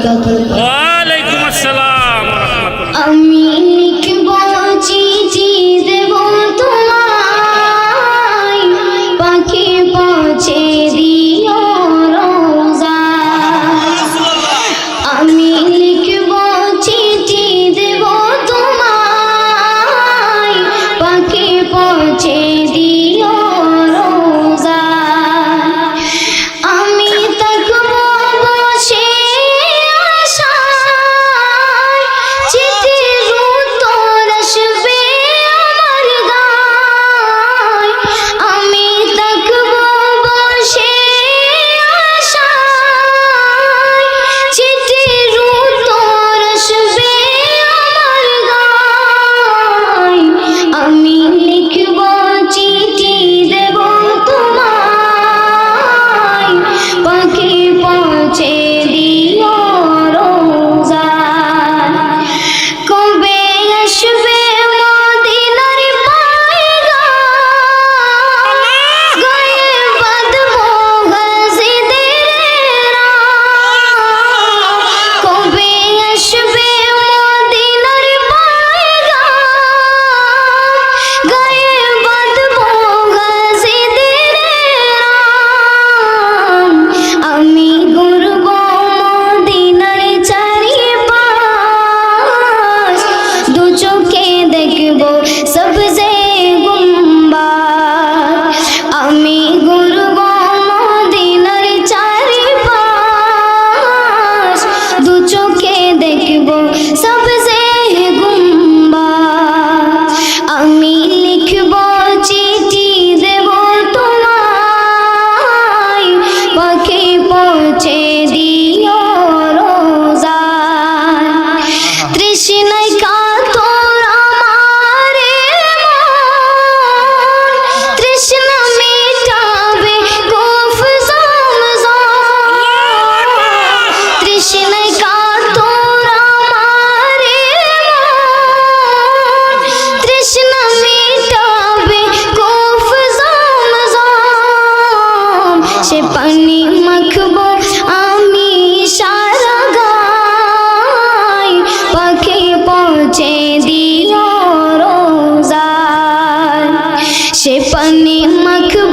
tanto চিনাই কাতর আমারে তৃষ্ণ মিটাবে গোফ জম জম তৃষ্ণাই কাতর আমারে তৃষ্ণ মিটাবে গোফ জম জম সে পানি পানি মাখবো